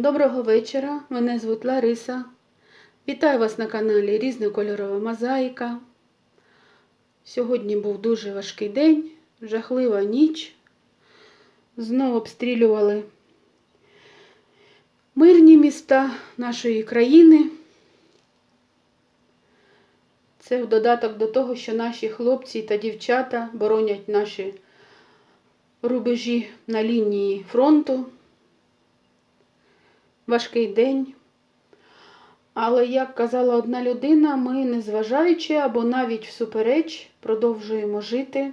Доброго вечора, мене звуть Лариса. Вітаю вас на каналі Різнокольорова Мозаїка. Сьогодні був дуже важкий день, жахлива ніч. Знову обстрілювали мирні міста нашої країни. Це в додаток до того, що наші хлопці та дівчата боронять наші рубежі на лінії фронту важкий день. Але, як казала одна людина, ми, незважаючи або навіть всупереч, продовжуємо жити,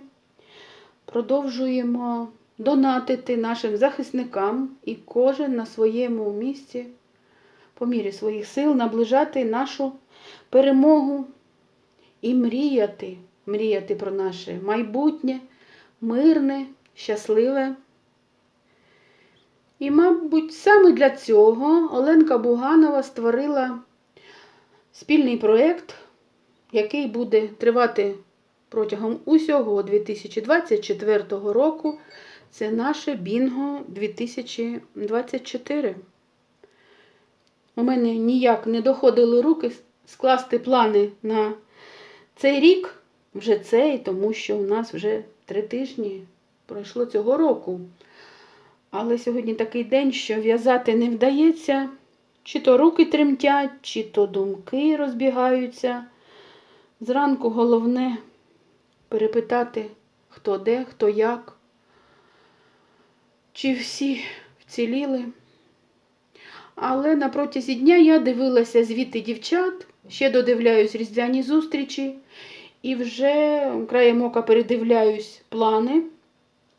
продовжуємо донатити нашим захисникам і кожен на своєму місці, по мірі своїх сил, наближати нашу перемогу і мріяти, мріяти про наше майбутнє, мирне, щасливе. І, мабуть, саме для цього Оленка Буганова створила спільний проєкт, який буде тривати протягом усього 2024 року. Це наше Бінго 2024. У мене ніяк не доходили руки скласти плани на цей рік, вже цей, тому що у нас вже три тижні пройшло цього року. Але сьогодні такий день, що в'язати не вдається, чи то руки тремтять, чи то думки розбігаються. Зранку головне перепитати, хто де, хто як, чи всі вціліли. Але на протязі дня я дивилася звіти дівчат, ще додивляюсь різдвяні зустрічі і вже краєм ока передивляюсь плани.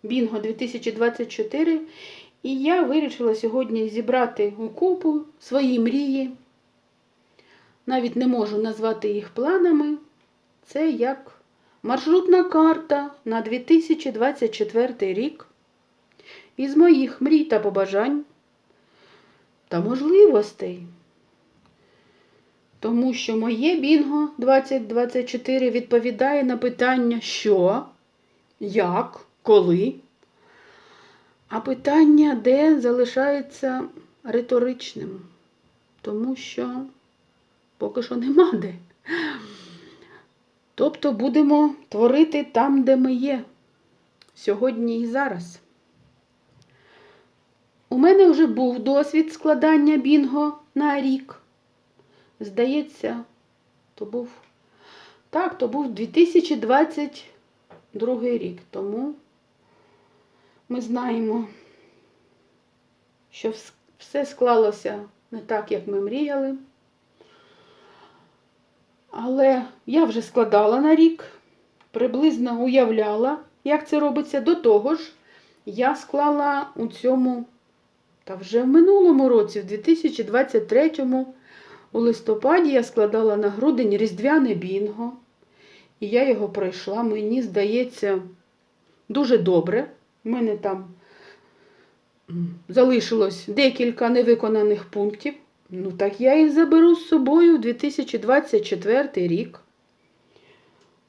Бінго 2024. І я вирішила сьогодні зібрати у купу свої мрії. Навіть не можу назвати їх планами. Це як маршрутна карта на 2024 рік. Із моїх мрій та побажань та можливостей. Тому що моє Бінго 2024 відповідає на питання, що, як, коли. А питання, де залишається риторичним, тому що поки що нема де. Тобто будемо творити там, де ми є, сьогодні і зараз. У мене вже був досвід складання бінго на рік. Здається, то був так, то був 2022 рік. Тому ми знаємо, що все склалося не так, як ми мріяли. Але я вже складала на рік, приблизно уявляла, як це робиться. До того ж, я склала у цьому, та вже в минулому році, в 2023 у листопаді я складала на грудень різдвяне бінго. І я його пройшла, мені здається, дуже добре. У мене там залишилось декілька невиконаних пунктів. Ну, так я їх заберу з собою в 2024 рік.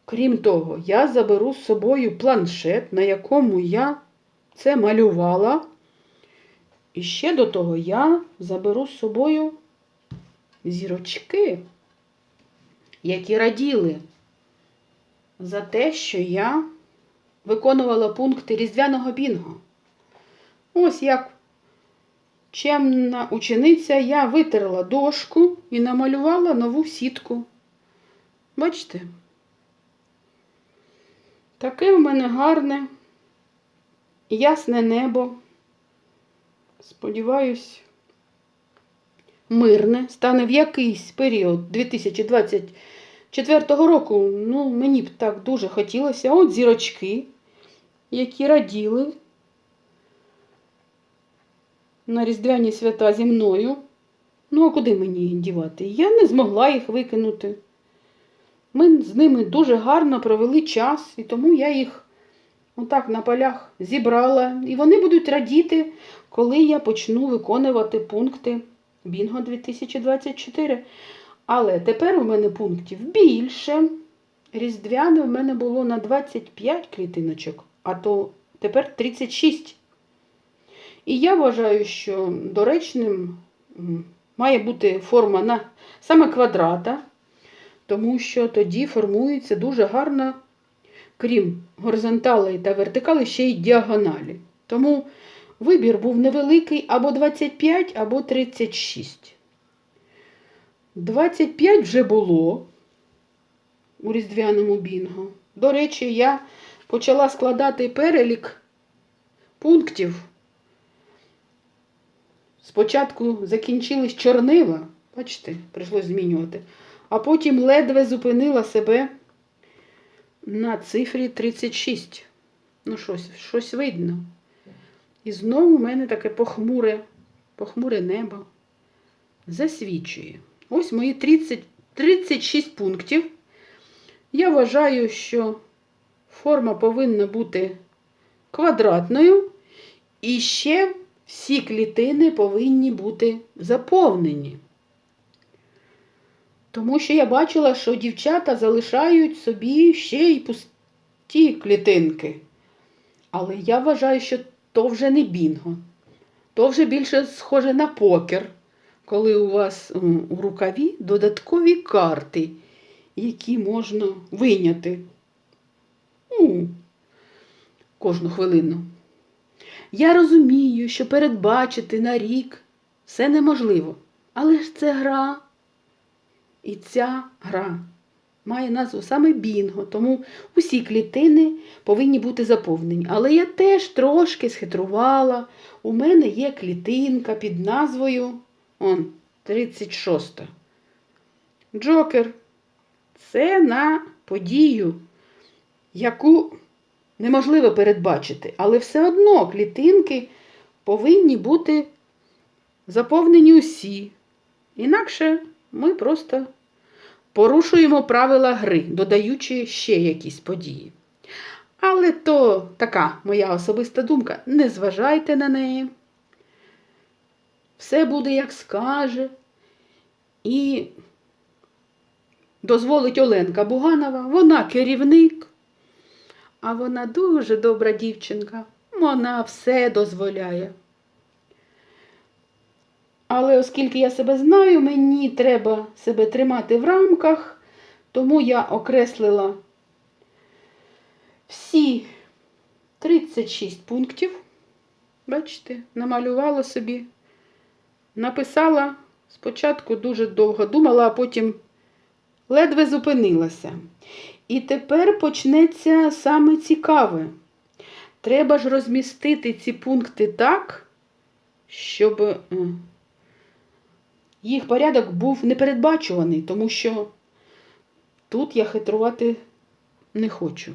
Крім того, я заберу з собою планшет, на якому я це малювала. І ще до того я заберу з собою зірочки, які раділи за те, що я виконувала пункти різдвяного бінго. Ось як чемна учениця я витерла дошку і намалювала нову сітку. Бачите? Таке в мене гарне, ясне небо. Сподіваюсь, мирне стане в якийсь період 2024 року. Ну, мені б так дуже хотілося. От зірочки, які раділи на Різдвяні свята зі мною. Ну, а куди мені їх дівати? Я не змогла їх викинути. Ми з ними дуже гарно провели час, і тому я їх отак на полях зібрала. І вони будуть радіти, коли я почну виконувати пункти Бінго 2024. Але тепер у мене пунктів більше. Різдвяне в мене було на 25 клітиночок, а то тепер 36. І я вважаю, що доречним має бути форма на саме квадрата, тому що тоді формується дуже гарно, крім горизонталей та вертикали, ще й діагоналі. Тому вибір був невеликий або 25, або 36. 25 вже було у різдвяному бінго. До речі, я почала складати перелік пунктів. Спочатку закінчились чорнила, бачите, прийшлось змінювати, а потім ледве зупинила себе на цифрі 36. Ну, щось, щось видно. І знову в мене таке похмуре, похмуре небо засвічує. Ось мої 30, 36 пунктів. Я вважаю, що форма повинна бути квадратною, і ще всі клітини повинні бути заповнені. Тому що я бачила, що дівчата залишають собі ще й пусті клітинки. Але я вважаю, що то вже не бінго. То вже більше схоже на покер, коли у вас у рукаві додаткові карти, які можна вийняти ну, кожну хвилину. Я розумію, що передбачити на рік все неможливо. Але ж це гра. І ця гра має назву саме Бінго, тому усі клітини повинні бути заповнені. Але я теж трошки схитрувала. У мене є клітинка під назвою он, 36. Джокер. Це на подію, яку неможливо передбачити, але все одно клітинки повинні бути заповнені усі. Інакше ми просто порушуємо правила гри, додаючи ще якісь події. Але то така моя особиста думка. Не зважайте на неї. Все буде як скаже. І дозволить Оленка Буганова, вона керівник, а вона дуже добра дівчинка. Вона все дозволяє. Але оскільки я себе знаю, мені треба себе тримати в рамках, тому я окреслила всі 36 пунктів. Бачите, намалювала собі, написала спочатку дуже довго думала, а потім ледве зупинилася. І тепер почнеться саме цікаве. Треба ж розмістити ці пункти так, щоб е, їх порядок був непередбачуваний, тому що тут я хитрувати не хочу.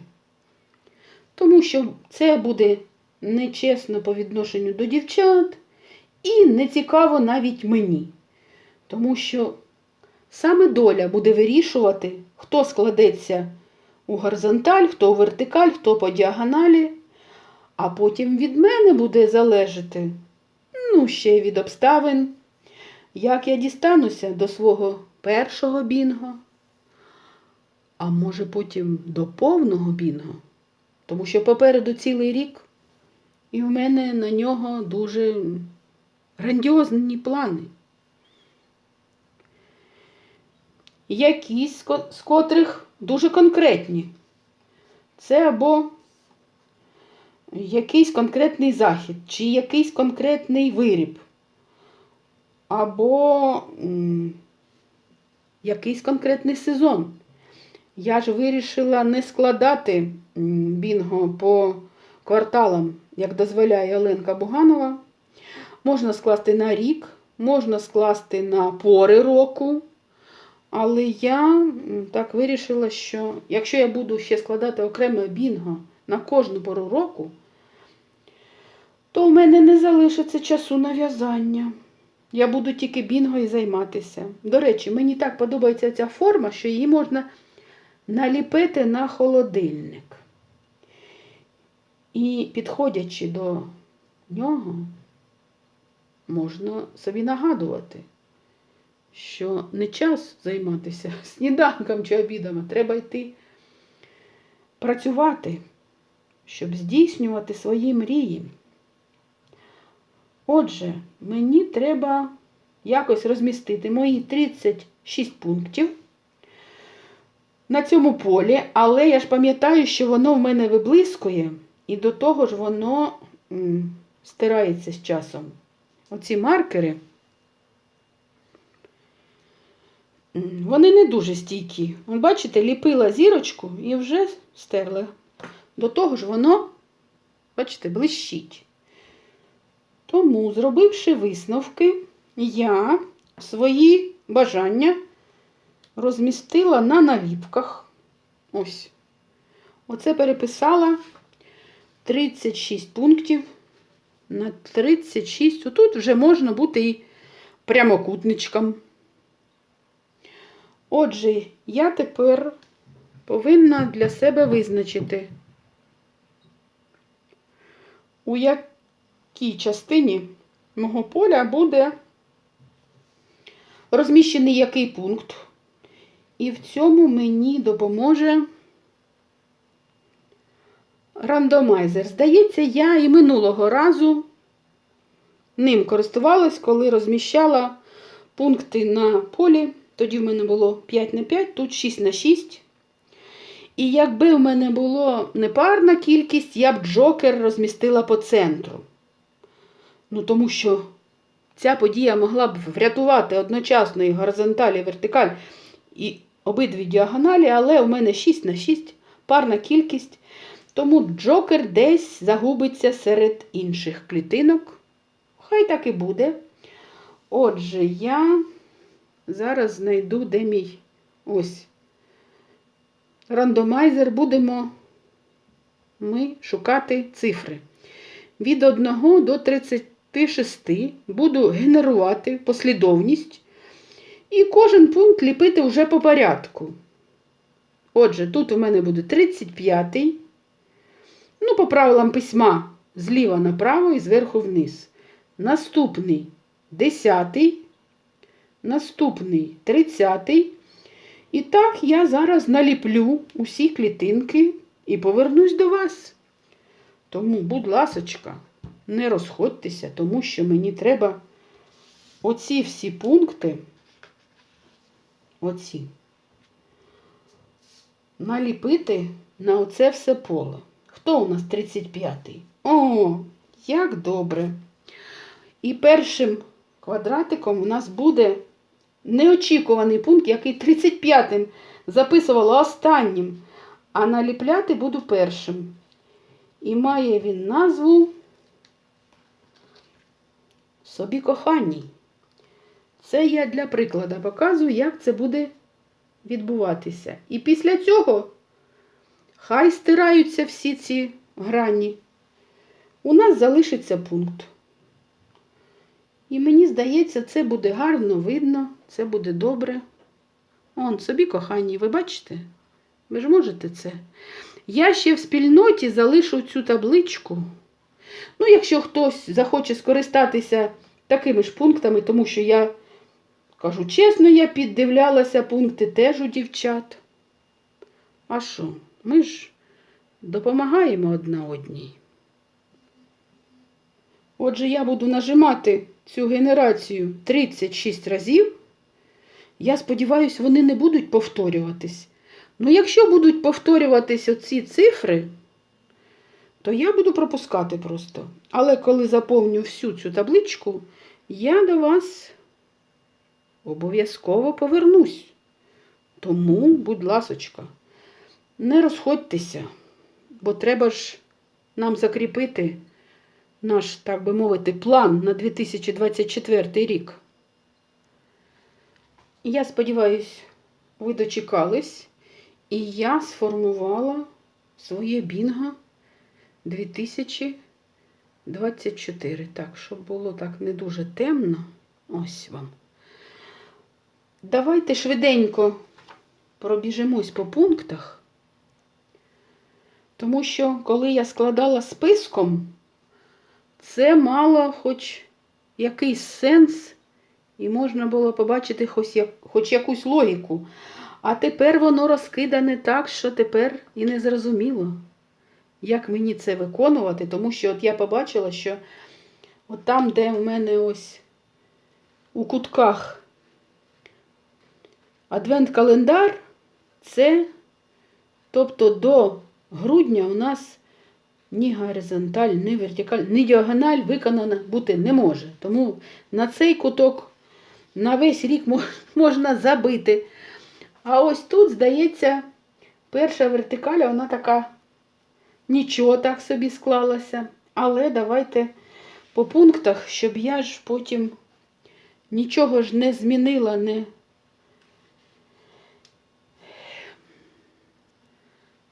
Тому що це буде нечесно по відношенню до дівчат і нецікаво навіть мені. Тому що саме доля буде вирішувати, хто складеться у горизонталь, хто у вертикаль, хто по діагоналі, а потім від мене буде залежати, ну, ще й від обставин, як я дістануся до свого першого бінго, а може потім до повного бінго, тому що попереду цілий рік, і в мене на нього дуже грандіозні плани. Якісь з котрих дуже конкретні. Це або якийсь конкретний захід, чи якийсь конкретний виріб, або якийсь конкретний сезон. Я ж вирішила не складати бінго по кварталам, як дозволяє Оленка Буганова. Можна скласти на рік, можна скласти на пори року. Але я так вирішила, що якщо я буду ще складати окреме бінго на кожну пору року, то в мене не залишиться часу на в'язання. Я буду тільки бінго і займатися. До речі, мені так подобається ця форма, що її можна наліпити на холодильник. І підходячи до нього, можна собі нагадувати, що не час займатися сніданком чи обідом, а треба йти працювати, щоб здійснювати свої мрії. Отже, мені треба якось розмістити мої 36 пунктів на цьому полі, але я ж пам'ятаю, що воно в мене виблискує, і до того ж воно стирається з часом. Оці маркери, вони не дуже стійкі. Бачите, ліпила зірочку і вже стерла. До того ж воно, бачите, блищить. Тому, зробивши висновки, я свої бажання розмістила на наліпках. Ось. Оце переписала 36 пунктів на 36. Отут вже можна бути і прямокутничком. Отже, я тепер повинна для себе визначити, у якій частині мого поля буде розміщений який пункт. І в цьому мені допоможе рандомайзер. Здається, я і минулого разу ним користувалась, коли розміщала пункти на полі. Тоді в мене було 5 на 5, тут 6 на 6. І якби в мене було непарна кількість, я б джокер розмістила по центру. Ну, тому що ця подія могла б врятувати одночасно і горизонталь, і вертикаль, і обидві діагоналі, але у мене 6 на 6, парна кількість. Тому джокер десь загубиться серед інших клітинок. Хай так і буде. Отже, я зараз знайду, де мій ось рандомайзер. Будемо ми шукати цифри. Від 1 до 36 буду генерувати послідовність. І кожен пункт ліпити вже по порядку. Отже, тут у мене буде 35-й. Ну, по правилам письма зліва направо і зверху вниз. Наступний 10-й. Наступний 30-й. І так я зараз наліплю усі клітинки і повернусь до вас. Тому, будь ласочка, не розходьтеся, тому що мені треба оці всі пункти. Оці. Наліпити на оце все поле. Хто у нас 35-й? О, як добре. І першим квадратиком у нас буде неочікуваний пункт, який 35-м записувала останнім, а наліпляти буду першим. І має він назву собі коханій. Це я для прикладу показую, як це буде відбуватися. І після цього хай стираються всі ці грані. У нас залишиться пункт. І мені здається, це буде гарно видно, це буде добре. Он, собі кохані, ви бачите? Ви ж можете це? Я ще в спільноті залишу цю табличку. Ну, якщо хтось захоче скористатися такими ж пунктами, тому що я кажу чесно, я піддивлялася пункти теж у дівчат. А що? Ми ж допомагаємо одна одній. Отже, я буду нажимати цю генерацію 36 разів. Я сподіваюся, вони не будуть повторюватись. Ну, якщо будуть повторюватись оці цифри, то я буду пропускати просто. Але коли заповню всю цю табличку, я до вас обов'язково повернусь. Тому, будь ласочка, не розходьтеся, бо треба ж нам закріпити наш, так би мовити, план на 2024 рік. Я сподіваюся, ви дочекались, і я сформувала своє бінго 2024. Так, щоб було так не дуже темно. Ось вам. Давайте швиденько пробіжимось по пунктах, тому що коли я складала списком, це мало хоч якийсь сенс, і можна було побачити хоч, як, хоч якусь логіку. А тепер воно розкидане так, що тепер і не зрозуміло, як мені це виконувати, тому що от я побачила, що от там, де в мене ось у кутках адвент-календар це, тобто до грудня у нас ні горизонталь, ні вертикаль, ні діагональ виконана бути не може. Тому на цей куток на весь рік можна забити. А ось тут, здається, перша вертикаля, вона така нічого так собі склалася. Але давайте по пунктах, щоб я ж потім нічого ж не змінила, не.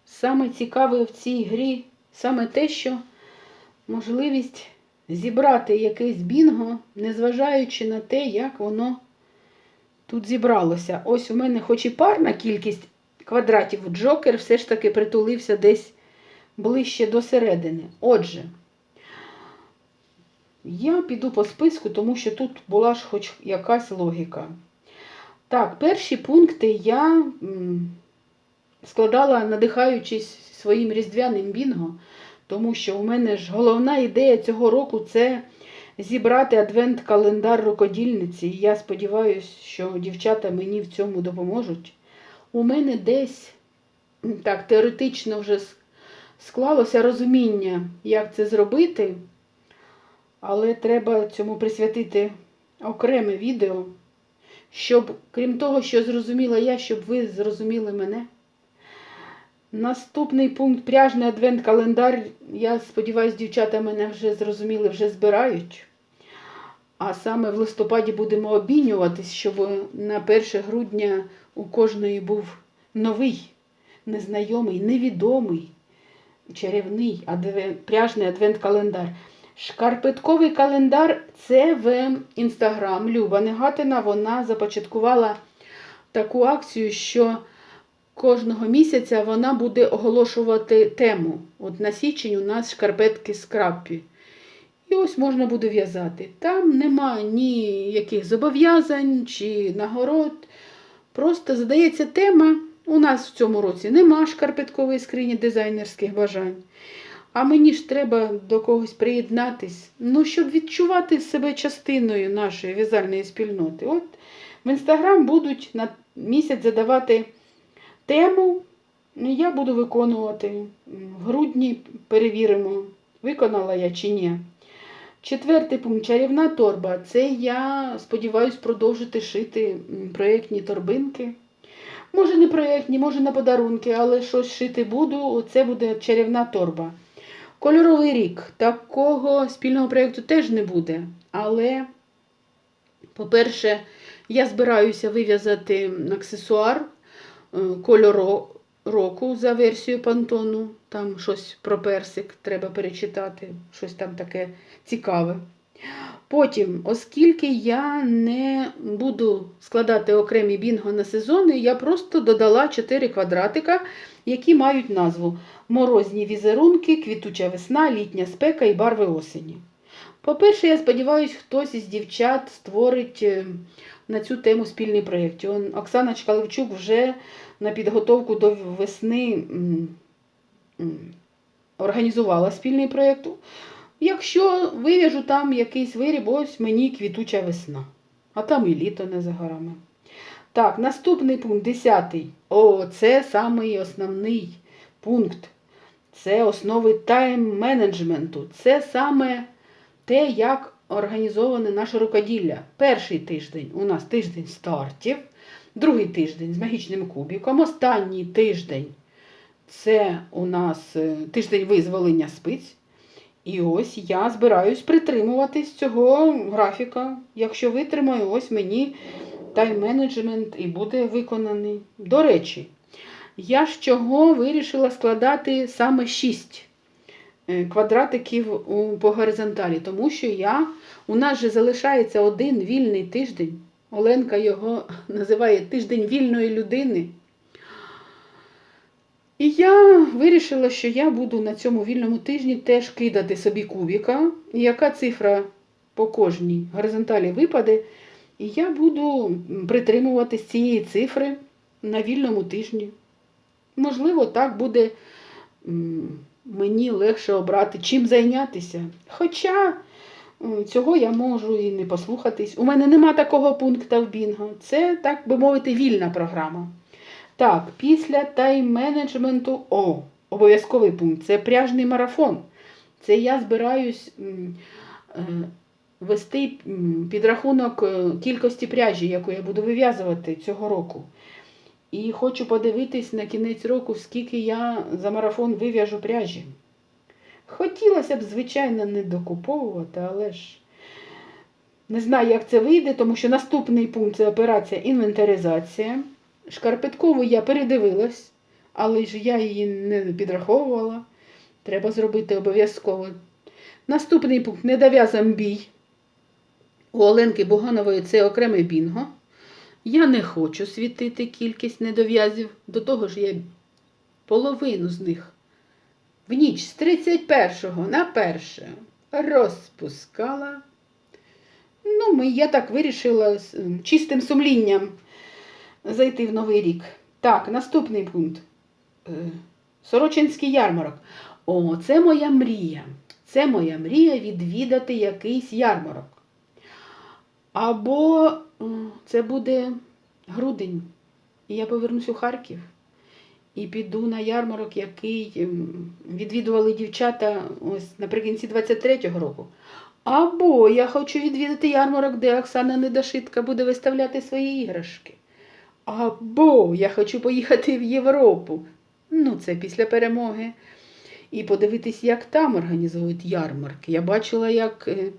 Саме цікаве в цій грі саме те, що можливість зібрати якийсь бінго, незважаючи на те, як воно тут зібралося. Ось у мене хоч і парна кількість квадратів, джокер все ж таки притулився десь ближче до середини. Отже, я піду по списку, тому що тут була ж хоч якась логіка. Так, перші пункти я складала, надихаючись своїм різдвяним бінго, тому що у мене ж головна ідея цього року це зібрати адвент-календар рукодільниці. І я сподіваюся, що дівчата мені в цьому допоможуть. У мене десь так теоретично вже склалося розуміння, як це зробити, але треба цьому присвятити окреме відео, щоб, крім того, що зрозуміла я, щоб ви зрозуміли мене. Наступний пункт пряжний адвент-календар. Я сподіваюся, дівчата мене вже зрозуміли, вже збирають. А саме в листопаді будемо обмінюватись, щоб на 1 грудня у кожної був новий, незнайомий, невідомий, чарівний адвен- пряжний адвент-календар. Шкарпетковий календар це в інстаграм. Люба Негатина вона започаткувала таку акцію, що кожного місяця вона буде оголошувати тему. От на січень у нас шкарпетки з. І ось можна буде в'язати. Там нема ніяких зобов'язань чи нагород. Просто задається тема. У нас в цьому році нема шкарпеткової скрині дизайнерських бажань. А мені ж треба до когось приєднатись, ну, щоб відчувати себе частиною нашої в'язальної спільноти. От в інстаграм будуть на місяць задавати тему, я буду виконувати. В грудні перевіримо, виконала я чи ні. Четвертий пункт чарівна торба. Це я сподіваюся продовжити шити проєктні торбинки. Може, не проєктні, може на подарунки, але щось шити буду. Це буде чарівна торба. Кольоровий рік. Такого спільного проєкту теж не буде. Але, по-перше, я збираюся вив'язати аксесуар кольору року за версією Пантону. Там щось про персик треба перечитати, щось там таке цікаве. Потім, оскільки я не буду складати окремі бінго на сезони, я просто додала 4 квадратика, які мають назву Морозні візерунки, квітуча весна, літня спека і барви осені. По-перше, я сподіваюся, хтось із дівчат створить е, на цю тему спільний проєкт. Оксана Чкалевчук вже на підготовку до весни організувала спільний проєкт. Якщо вив'яжу там якийсь виріб, ось мені квітуча весна. А там і літо не за горами. Так, наступний пункт, десятий. О, це самий основний пункт. Це основи тайм-менеджменту. Це саме те, як організоване наше рукоділля. Перший тиждень у нас тиждень стартів, другий тиждень з магічним кубіком, останній тиждень це у нас е, тиждень визволення спиць. І ось я збираюсь притримуватись цього графіка. Якщо витримаю, ось мені тайм-менеджмент і буде виконаний. До речі, я з чого вирішила складати саме 6 квадратиків по горизонталі, тому що я, у нас же залишається один вільний тиждень. Оленка його називає тиждень вільної людини. І я вирішила, що я буду на цьому вільному тижні теж кидати собі кубіка, яка цифра по кожній горизонталі випаде, і я буду притримуватись цієї цифри на вільному тижні. Можливо, так буде мені легше обрати, чим зайнятися. Хоча Цього я можу і не послухатись. У мене нема такого пункту в Бінго. Це, так би мовити, вільна програма. Так, після тайм-менеджменту, о, обов'язковий пункт. Це пряжний марафон. Це я збираюсь е, вести підрахунок е, кількості пряжі, яку я буду вив'язувати цього року. І хочу подивитись на кінець року, скільки я за марафон вив'яжу пряжі. Хотілося б, звичайно, не докуповувати, але ж не знаю, як це вийде, тому що наступний пункт це операція інвентаризація. Шкарпеткову я передивилась, але ж я її не підраховувала. Треба зробити обов'язково. Наступний пункт недов'язан бій. У Оленки Буганової це окремий бінго. Я не хочу світити кількість недов'язів. До того ж, я половину з них в ніч з 31 на 1 розпускала. Ну, ми, я так вирішила з чистим сумлінням зайти в новий рік. Так, наступний пункт. Е, Сорочинський ярмарок. О, це моя мрія. Це моя мрія відвідати якийсь ярмарок. Або це буде грудень. І я повернусь у Харків і піду на ярмарок, який ем, відвідували дівчата ось наприкінці 23-го року. Або я хочу відвідати ярмарок, де Оксана Недошитка буде виставляти свої іграшки. Або я хочу поїхати в Європу. Ну, це після перемоги. І подивитись, як там організовують ярмарки. Я бачила, як е,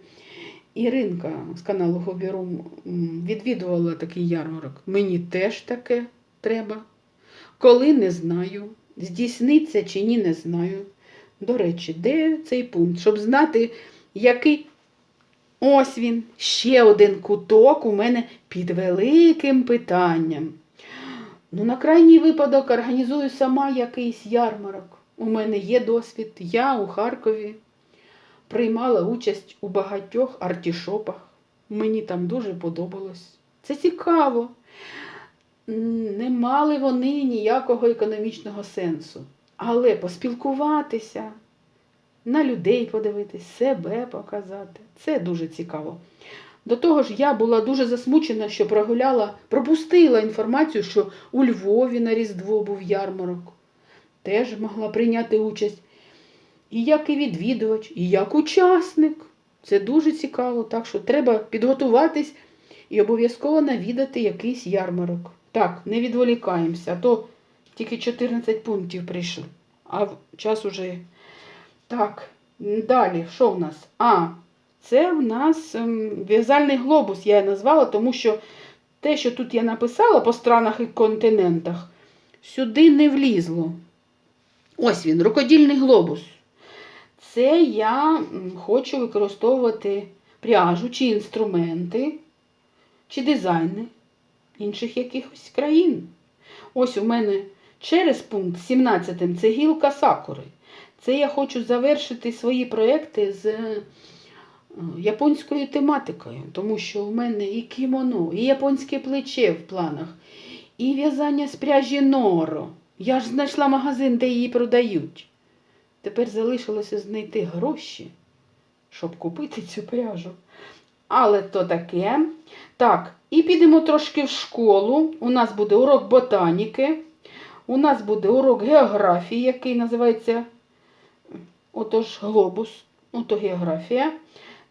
Іринка з каналу Хобірум м, відвідувала такий ярмарок. Мені теж таке треба. Коли не знаю, здійсниться чи ні, не знаю. До речі, де цей пункт? Щоб знати, який. Ось він, ще один куток у мене під великим питанням. Ну, на крайній випадок організую сама якийсь ярмарок. У мене є досвід. Я у Харкові приймала участь у багатьох артішопах. Мені там дуже подобалось. Це цікаво. Не мали вони ніякого економічного сенсу. Але поспілкуватися, на людей подивитись, себе показати це дуже цікаво. До того ж, я була дуже засмучена, що прогуляла, пропустила інформацію, що у Львові на Різдво був ярмарок. Теж могла прийняти участь. І як і відвідувач, і як учасник. Це дуже цікаво, так що треба підготуватись і обов'язково навідати якийсь ярмарок. Так, не відволікаємося, а то тільки 14 пунктів прийшли. А час уже. Так, далі, що в нас? А, це в нас ем, в'язальний глобус, я назвала, тому що те, що тут я написала по странах і континентах, сюди не влізло. Ось він, рукодільний глобус. Це я хочу використовувати пряжу чи інструменти, чи дизайни інших якихось країн. Ось у мене через пункт 17 це гілка сакури. Це я хочу завершити свої проекти з е, японською тематикою, тому що в мене і кімоно, і японське плече в планах, і в'язання з пряжі норо. Я ж знайшла магазин, де її продають. Тепер залишилося знайти гроші, щоб купити цю пряжу. Але то таке. Так, і підемо трошки в школу. У нас буде урок ботаніки. У нас буде урок географії, який називається отож глобус, ото географія.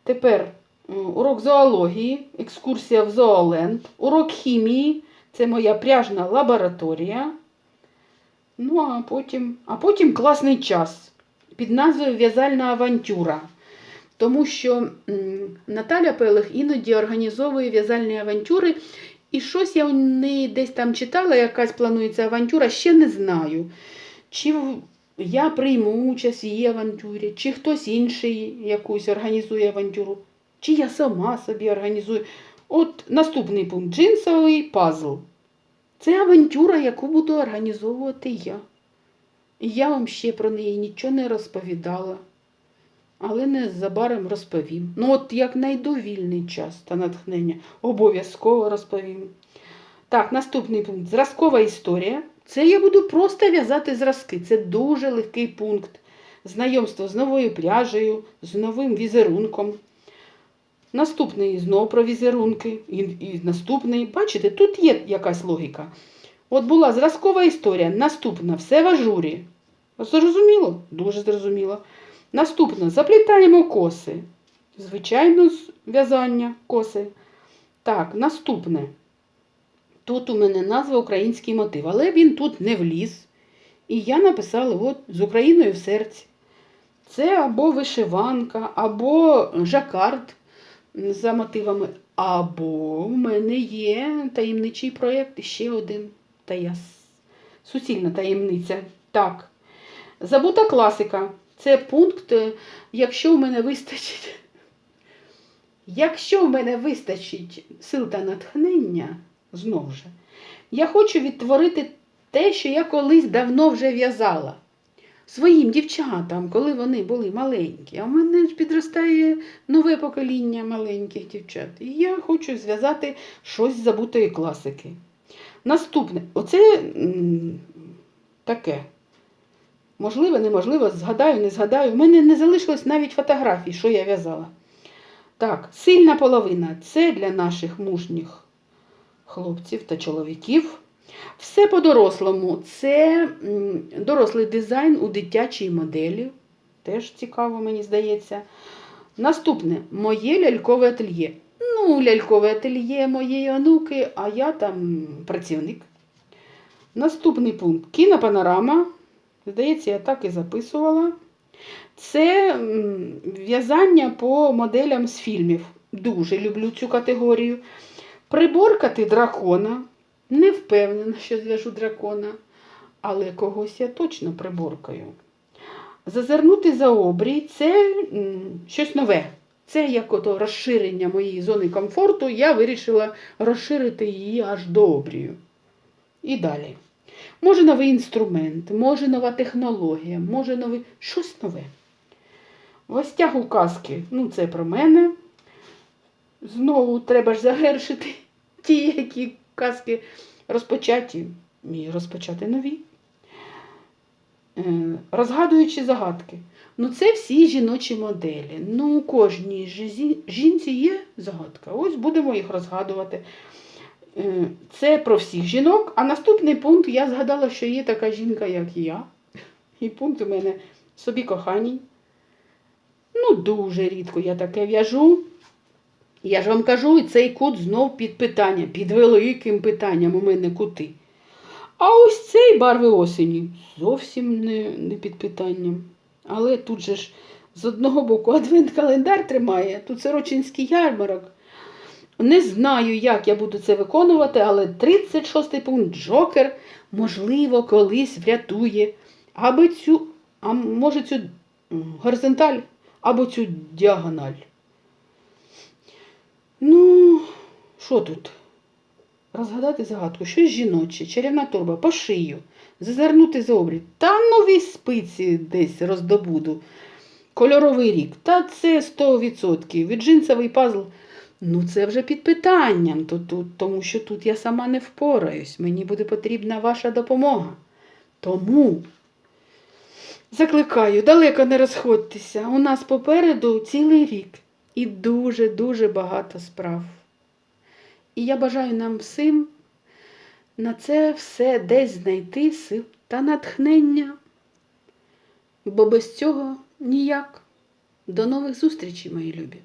Тепер урок зоології, екскурсія в зооленд, урок хімії це моя пряжна лабораторія. Ну, а потім, а потім класний час під назвою В'язальна авантюра. Тому що Наталя Пелих іноді організовує в'язальні авантюри. І щось я у неї десь там читала, якась планується авантюра, ще не знаю. Чи я прийму участь в її авантюрі, чи хтось інший якусь організує авантюру, чи я сама собі організую. От наступний пункт джинсовий пазл. Це авантюра, яку буду організовувати я. І я вам ще про неї нічого не розповідала, але незабаром розповім. Ну, от як найду час та натхнення, обов'язково розповім. Так, наступний пункт. Зразкова історія. Це я буду просто в'язати зразки. Це дуже легкий пункт. Знайомство з новою пряжею, з новим візерунком. Наступний знову про візерунки. І, і наступний. Бачите, тут є якась логіка. От була зразкова історія. Наступна все в ажурі. Зрозуміло? Дуже зрозуміло. Наступне заплітаємо коси. Звичайно, в'язання коси. Так, наступне. Тут у мене назва український мотив, але він тут не вліз. І я написала от, з Україною в серці. Це або вишиванка, або жакард за мотивами, або в мене є таємничий проєкт, ще один. Та я суцільна таємниця. Так. Забута класика. Це пункт, е, якщо в мене вистачить. Якщо в мене вистачить сил та натхнення, знову ж, я хочу відтворити те, що я колись давно вже в'язала. Своїм дівчатам, коли вони були маленькі. А в мене підростає нове покоління маленьких дівчат. І я хочу зв'язати щось з забутої класики. Наступне, оце таке. Можливо, неможливо, згадаю, не згадаю. У мене не залишилось навіть фотографій, що я в'язала. Так, сильна половина це для наших мужніх хлопців та чоловіків. Все по-дорослому. Це дорослий дизайн у дитячій моделі. Теж цікаво, мені здається. Наступне моє лялькове ательє. Ну, лялькове ательє моєї онуки, а я там працівник. Наступний пункт кінопанорама. Здається, я так і записувала. Це в'язання по моделям з фільмів. Дуже люблю цю категорію. Приборкати дракона. Не впевнена, що зв'яжу дракона, але когось я точно приборкаю. Зазирнути за обрій це щось нове. Це як ото розширення моєї зони комфорту. Я вирішила розширити її аж до обрію. І далі. Може новий інструмент, може нова технологія, може новий щось нове. Гостях у казки, ну це про мене. Знову треба ж завершити ті, які казки розпочаті і розпочати нові. Е, Розгадуючи загадки. Ну, це всі жіночі моделі. Ну, у кожній жінці є загадка. Ось будемо їх розгадувати. Е, Це про всіх жінок. А наступний пункт я згадала, що є така жінка, як я. І пункт у мене собі коханій. Ну, дуже рідко я таке в'яжу. Я ж вам кажу, і цей кут знов під питання, під великим питанням у мене кути. А ось цей барви осені зовсім не, не під питанням. Але тут же ж з одного боку адвент-календар тримає, тут сорочинський ярмарок. Не знаю, як я буду це виконувати, але 36-й пункт Джокер, можливо, колись врятує або цю, а може цю горизонталь, або цю діагональ. Ну, що тут? Розгадати загадку, щось жіноче, чарівна торба, по шию, зазирнути за обрій. Та нові спиці десь роздобуду. Кольоровий рік. Та це 100%. Від джинсовий пазл. Ну, це вже під питанням, то тут, тому що тут я сама не впораюсь. Мені буде потрібна ваша допомога. Тому закликаю, далеко не розходьтеся. У нас попереду цілий рік і дуже-дуже багато справ. І я бажаю нам всім на це все десь знайти сил та натхнення. Бо без цього ніяк. До нових зустрічей, мої любі!